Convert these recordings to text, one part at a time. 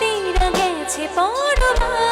তেরা গেছে পরবা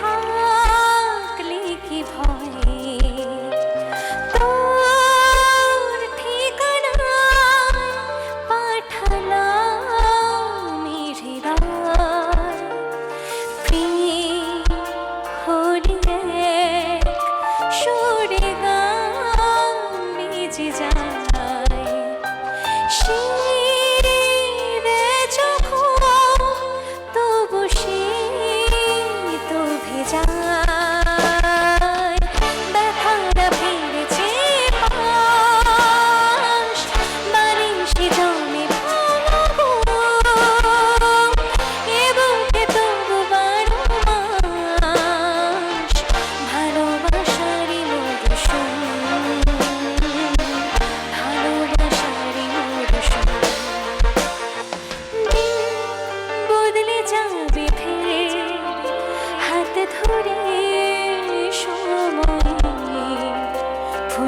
থাকলে কি ভয়ে? তোর ঠিকানায় পাঠালাম হৃদয়। প্রিয় হরি সুরে গান বেজে যায়।